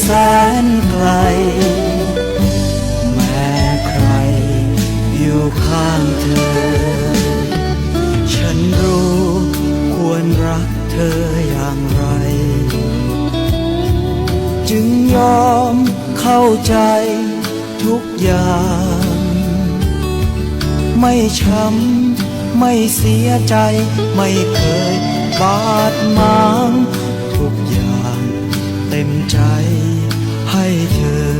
แสนไกล แม้ใครอยู่ข้างเธอ ฉันรู้ควรรักเธออย่างไร จึงยอมเข้าใจทุกอย่าง ไม่ช้ำไม่เสียใจไม่เคยบาดหมาง มใจให้เธอ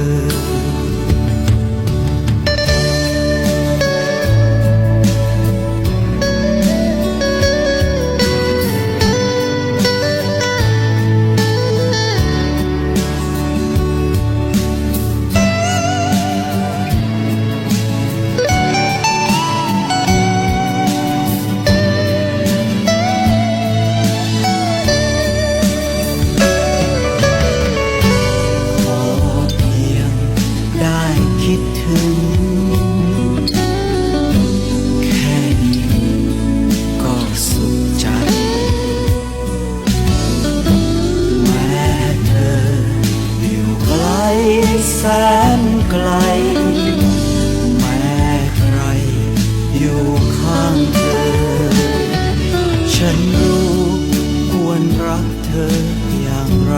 สนไกล แม้ใครอยู่ข้างเธอ ฉันรู้ควรรักเธออย่างไร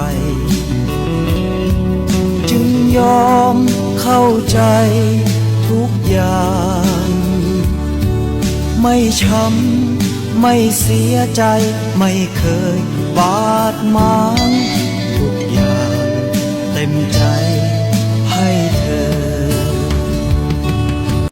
จึงยอมเข้าใจทุกอย่าง ไม่ช้ำไม่เสียใจไม่เคยบาดหมางทุกอย่างเต็มใจ